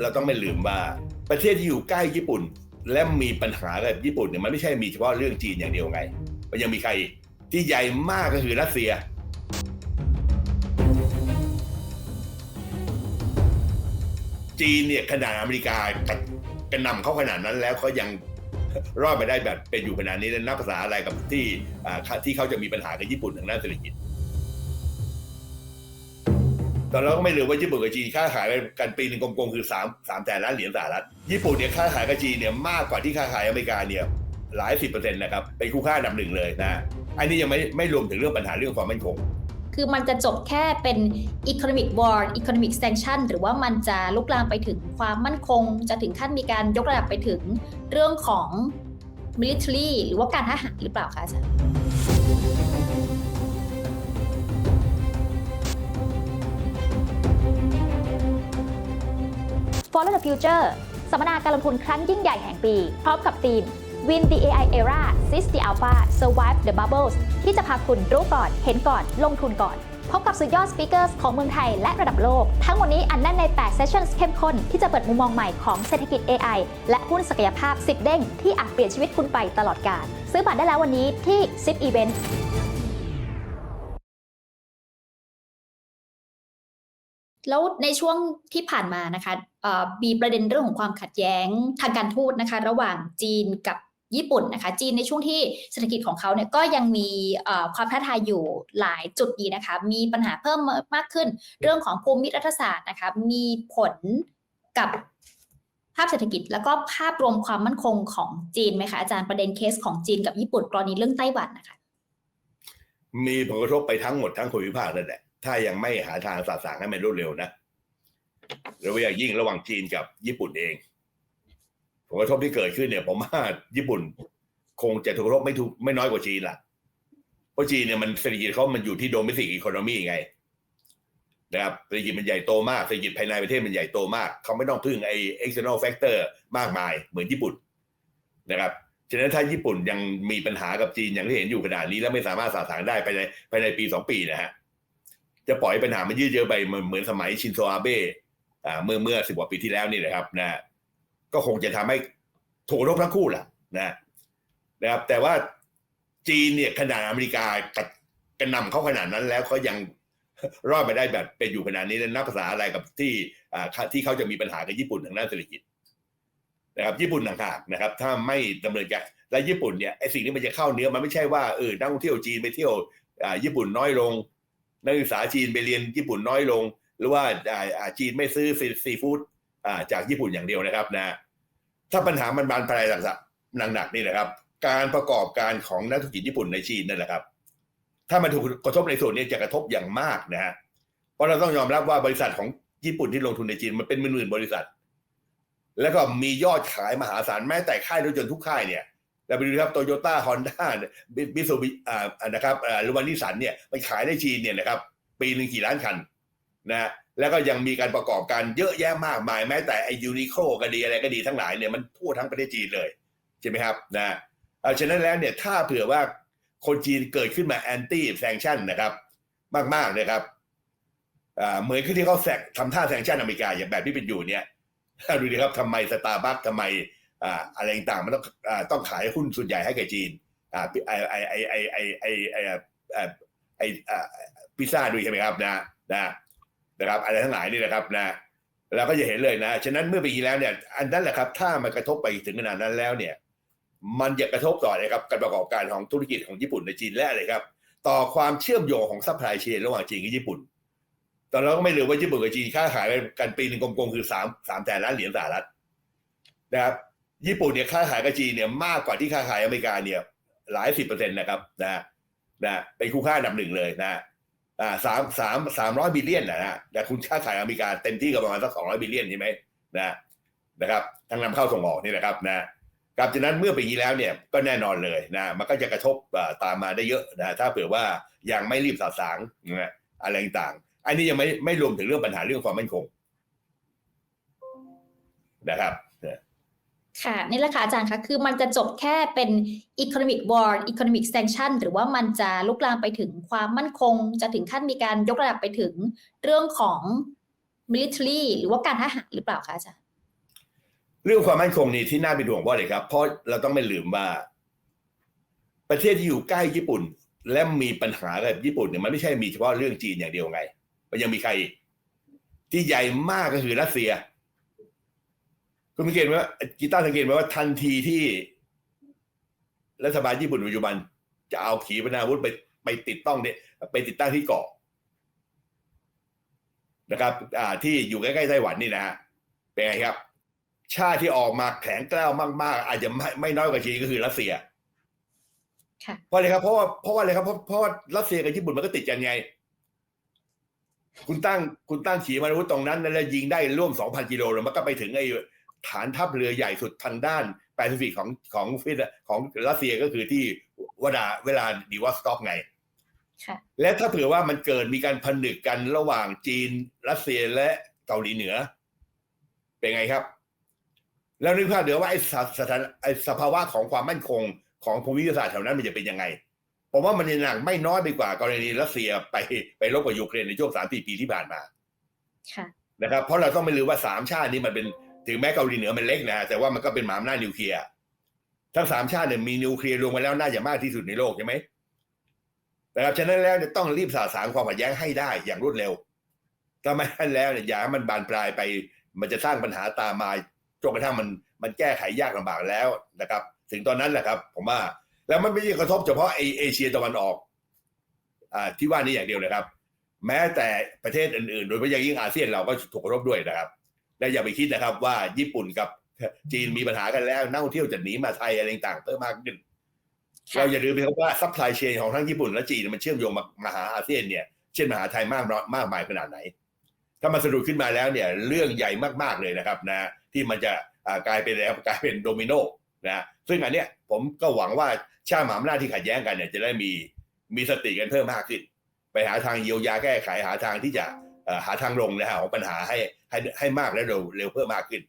เราต้องไม่ลืมว่าประเทศที่อยู่ใกล้ญี่ปุ่น และมีปัญหากับญี่ปุ่นเนี่ยมันไม่ใช่มีเฉพาะเรื่องจีนอย่างเดียวไง มันยังมีใครที่ใหญ่มากก็คือรัสเซีย จีนเนี่ยขนาดอเมริกากระนำเขาขนาดนั้นแล้วเขายังรอดมาได้แบบเป็นอยู่ขนาดนี้แล้วนับภาษาอะไรกับที่ที่เขาจะมีปัญหากับญี่ปุ่นทางด้านเศรษฐกิจ ตอนเราก็ไม่ลืมว่าญี่ปุ่นกับจีนค้าขายกันปีหนึ่งกลมๆคือสามสามแสนล้านเหรียญสหรัฐญี่ปุ่นเนี่ยค้าขายกับจีนเนี่ยมากกว่าที่ค้าขายอเมริกาเนี่ยหลายสิบเปอร์เซ็นต์นะครับเป็นคู่ค่าอันดับหนึ่งเลยนะอันนี้ยังไม่ไม่รวมถึงเรื่องปัญหาเรื่องความมั่นคงคือมันจะจบแค่เป็น economic war economic sanction หรือว่ามันจะลุกลามไปถึงความมั่นคง จะถึงขั้นมีการยกระดับไปถึงเรื่องของ military หรือว่าการทหารหรือเปล่าคะอาจารย์ Follow the Future สัมมนาการลงทุนครั้งยิ่งใหญ่แห่งปี พร้อมกับทีม Win the AI Era Seize the Alpha Survive the Bubbles ที่จะพาคุณรู้ก่อน เห็นก่อน ลงทุนก่อน พบกับสุดยอดสปีกเกอร์ของเมืองไทยและระดับโลก ทั้งหมดนี้อันแน่นใน8 Sessions เข้มข้น ที่จะเปิดมุมมองใหม่ของเศรษฐกิจ AI และหุ้นศักยภาพ 10 เด้ง ที่อาจเปลี่ยนชีวิตคุณไปตลอดกาล ซื้อบัตรได้แล้ววันนี้ที่ Zip Event แล้วในช่วงที่ผ่านมานะคะมีประเด็นเรื่องของความขัดแย้งทางการทูตนะคะ ระหว่างจีนกับญี่ปุ่นนะคะ จีนในช่วงที่เศรษฐกิจของเขาเนี่ยก็ยังมีความท้าทายอยู่หลายจุดดีนะคะ มีปัญหาเพิ่มมากขึ้น เรื่องของภูมิรัฐศาสตร์นะคะ มีผลกับภาพเศรษฐกิจแล้วก็ภาพรวมความมั่นคงของจีนไหมคะอาจารย์ประเด็นเคสของจีนกับญี่ปุ่นกรณีเรื่องไต้หวันนะคะ มีผลกระทบไปทั้งหมดทั้งภูมิภาคนั่นแหละ ถ้ายังไม่หาทางสาสางให้มันรวดเร็วนะหรือว่าอย่างยิ่งระหว่างจีนกับญี่ปุ่นเอง ผลกระทบที่เกิดขึ้นเนี่ยผมว่าญี่ปุ่น คงจะถูกกระทบไม่ถูกไม่น้อยกว่าจีนละเพราะจีนเนี่ยมันเศรษฐกิจเขามันอยู่ที่โดเมสิกอีโคโนมีไงนะครับเศรษฐกิจมันใหญ่โตมากเศรษฐกิจภายในประเทศมันใหญ่โตมาก เขาไม่ต้องพึ่งไอ้ external factor มากมายเหมือนญี่ปุ่นนะครับฉะนั้นถ้าญี่ปุ่นยังมีปัญหากับจีนอย่างที่เห็นอยู่ขนาดนี้ แล้วไม่สามารถสาสางได้ภายในภายในปีสองปีนะฮะ จะปล่อยปัญหามันยืดเยื้อไปเหมือนสมัยชินโซอาเบะเมื่อเมื่อสิบกว่าปีที่แล้วนี่นะครับนะก็คงจะทำให้ถูกรบทั้งคู่แหละนะนะครับ แต่ว่าจีนเนี่ยขนาดอเมริกากระนำเขาขนาดนั้นแล้วเขายังรอดมาได้แบบเป็นอยู่ขนาดนี้แล้วนับภาษาอะไรกับที่ที่เขาจะมีปัญหากับญี่ปุ่นทางด้านเศรษฐกิจนะครับญี่ปุ่นต่างหากนะครับ ถ้าไม่ดำเนินการและญี่ปุ่นเนี่ยไอสิ่งที่มันจะเข้าเนื้อมันไม่ใช่ว่าเออนักท่องเที่ยวจีนไปเที่ยวญี่ปุ่นน้อยลง นักศึกษาจีนไปเรียนญี่ปุ่นน้อยลง หรือว่าจีนไม่ซื้อซีฟู้ดจากญี่ปุ่นอย่างเดียวนะครับนะ ถ้าปัญหามันบานปลายหลักๆหนักๆนี่นะครับ การประกอบการของนักธุรกิจญี่ปุ่นในจีนนั่นแหละครับ ถ้ามันถูกกระทบในส่วนนี้จะกระทบอย่างมากนะฮะเพราะเราต้องยอมรับว่าบริษัทของญี่ปุ่นที่ลงทุนในจีนมันเป็นหมื่นๆบริษัท แล้วก็มียอดขายมหาศาลแม้แต่ค่ายรถยนต์ทุกค่ายเนี่ย เราไปดูครับโตโยต้าฮอนด้าบิสูบิอ่านะครับอ่าหรือว่านิสันเนี่ยมันขายในจีนเนี่ยนะครับปีหนึ่งกี่ล้านคันนะฮะแล้วก็ยังมีการประกอบการเยอะแยะมากมายแม้แต่ไอยูนิโคลก็ดีอะไรก็ดีทั้งหลายเนี่ยมันทั่วทั้งประเทศจีนเลยใช่ไหมครับนะเอ่อฉะนั้นแล้วเนี่ยถ้าเผื่อว่าคนจีนเกิดขึ้นมาแอนตี้แซงชั่นนะครับ มากๆนะครับอ่าเหมือนที่เขาแซงทำท่าแซงชั่นอเมริกาอย่างแบบที่เป็นอยู่เนี่ยดูดิครับทำไมสตาร์บัคทำไม อะไรต่างมันต้องต้องขายหุ้นส่วนใหญ่ให้แก่จีนอ่าไอไอไอไอไอไอไอไอไอ้พิซซ่าด้วยใช่ไหมครับนะนะนะครับ อะไรทั้งหลายนี่นะครับนะเราก็จะเห็นเลยนะ ฉะนั้นเมื่อปีที่แล้วเนี่ยอันนั้นแหละครับ ถ้ามันกระทบไปถึงขนาดนั้นแล้วเนี่ย มันจะกระทบต่อนะครับการประกอบการของธุรกิจของญี่ปุ่นในจีนและอะไรครับ ต่อความเชื่อมโยงของซัพพลายเชนระหว่างจีนกับญี่ปุ่นตอนเราก็ไม่ลืมว่าญี่ปุ่นกับจีนค้าขายกันปีหนึ่งกลมๆคือสามสามแสนล้านเหรียญสหรัฐนะครับ ญี่ปุ่นเนี่ยค้าขายกับจีนเนี่ยมากกว่าที่ค้าขายอเมริกาเนี่ยหลายสิบเปอร์เซ็นต์นะครับนะนะเป็นคู่ค่าอันดับหนึ่งเลยนะอ่าสามสามสามร้อยบิลเลียนนะฮะแต่คุณค้าขายอเมริกาเต็มที่ก็ประมาณสักสองร้อยบิลเลียนใช่ไหมนะนะครับทั้งนำเข้าส่งออกนี่นะครับนะกับจากนั้นเมื่อปีที่แล้วเนี่ยก็แน่นอนเลยนะมันก็จะกระทบตามมาได้เยอะนะถ้าเผื่อว่ายังไม่รีบสาสางนะอะไรต่างอันนี้ยังไม่ไม่รวมถึงเรื่องปัญหาเรื่องความมั่นคงนะครับ ค่ะนี่แหละค่ะอาจารย์คะคือมันจะจบแค่เป็น economic war economic sanction หรือว่ามันจะลุกลามไปถึงความมั่นคง จะถึงขั้นมีการยกระดับไปถึงเรื่องของ military หรือว่าการทหารหรือเปล่าคะอาจารย์เรื่องความมั่นคงนี่ที่น่าเป็นห่วงเพราะอะไรครับ เพราะเราต้องไม่ลืมว่า ประเทศที่อยู่ใกล้ญี่ปุ่น และมีปัญหากับญี่ปุ่นเนี่ยมันไม่ใช่มีเฉพาะเรื่องจีนอย่างเดียวไง มันยังมีใครอีกที่ใหญ่มากก็คือรัสเซีย คุณสังเกตไหมว่ากีตาร์สังเกตไหมว่าทันทีที่รัฐบาลญี่ปุ่นปัจจุบัน จะเอาขีปนาวุธไปไปติดต้องเนี่ยไปติดตั้งที่เกาะนะครับอ่าที่อยู่ใกล้ๆไต้หวันนี่นะฮะเป็นไงครับ ชาติที่ออกมาแข็งกล้าวมาก ๆ อาจจะไม่ไม่น้อยกว่าจีนก็คือรัสเซียค่ะเพราะอะไรครับเพราะว่าเพราะว่าอะไรครับเพราะเพราะว่ารัสเซียกับญี่ปุ่นมันก็ติดกันไง คุณตั้งคุณตั้งขีปนาวุธตรงนั้น แล้วยิงได้ร่วม2,000กิโลแล้วมันก็ไปถึงไอ้ ฐานทัพเรือใหญ่สุดทางด้านแปซิฟิกของของฟิลิปของรัสเซียก็คือที่วดาเวลาดีวอสต็อกไงค่ะและถ้าเผื่อว่ามันเกิดมีการผนึกกันระหว่างจีนรัสเซียและเกาหลีเหนือ เป็นไงครับ แล้วนึกภาพเดี๋ยวว่าไอ้สถสถานไอ้สภาวะของความมั่นคงของภูมิศาสตร์แถวนั้นมันจะเป็นยังไงผมว่ามันจะหนักไม่น้อยไปกว่ากรณีรัสเซียไปไปรบกับยูเครนในช่วงสามสี่ปีที่ผ่านมา ค่ะ นะครับ เพราะเราต้องไม่ลืมว่าสามชาตินี้มันเป็น ถึงแม้เกาหลีเหนือมันเล็กนะแต่ว่ามันก็เป็นหมหาอำนาจนิวเคลียร์ทั้งสามชาติเนี่ยมีนิวเคลียร์รวมกันแล้วน่าจะมากที่สุดในโลกใช่ไหมนะครับฉะนั้นแล้วเนี่ยต้องรีบสาสางความขัดแย้งให้ได้อย่างรวดเร็ว ถ้าไม่ทันแล้วเนี่ยอย่าให้มันบานปลายไป มันจะสร้างปัญหาตามมาจนกระทั่งมันมันแก้ไขยากลำบากแล้วนะครับ ถึงตอนนั้นแหละครับ ผมว่า แล้วมันไม่ใช่กระทบเฉพาะเอเอเชียตะวันออกอ่าที่ว่านี้อย่างเดียวนะครับ แม้แต่ประเทศอื่นๆ โดยเฉพาะอย่างยิ่งอาเซียนเราก็ถูกกระทบด้วยนะครับ และอย่าไปคิดนะครับว่าญี่ปุ่นกับจีนมีปัญหากันแล้วนักท่องเที่ยวจะหนีมาไทยอะไรต่างๆเพิ่มมากขึ้นค่ะเราอย่าลืมไปครับว่าซัพพลายเชนของทั้งญี่ปุ่นและจีนมันเชื่อมโยงมามาหาอาเซียนเนี่ยเช่นมาหาไทยมากน้อยมากมายขนาดไหน ถ้ามันสะดุดขึ้นมาแล้วเนี่ยเรื่องใหญ่มากๆเลยนะครับนะที่มันจะอ่ากลายเป็นแล้วกลายเป็นโดมิโนนะซึ่งอันเนี้ยผมก็หวังว่าชาติมหาอำนาจที่ขัดแย้งกันเนี่ยจะได้มีมีสติกันเพิ่มมากขึ้น ไปหาทางเยียวยาแก้ไขหาทางที่จะเอ่อ หาทางลงนะฮะของปัญหาให้ให้ให้มากและเร็วเร็วเพิ่มมากขึ้น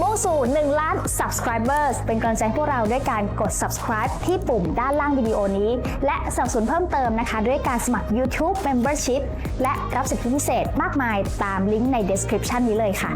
มุ่งสู่ 1 ล้าน subscribers เป็นกำลังใจพวกเราด้วยการกด subscribe ที่ปุ่มด้านล่างวิดีโอนี้ และสนับสนุนเพิ่มเติมนะคะ ด้วยการสมัคร YouTube Membership และรับสิทธิพิเศษมากมายตามลิงก์ใน description นี้เลยค่ะ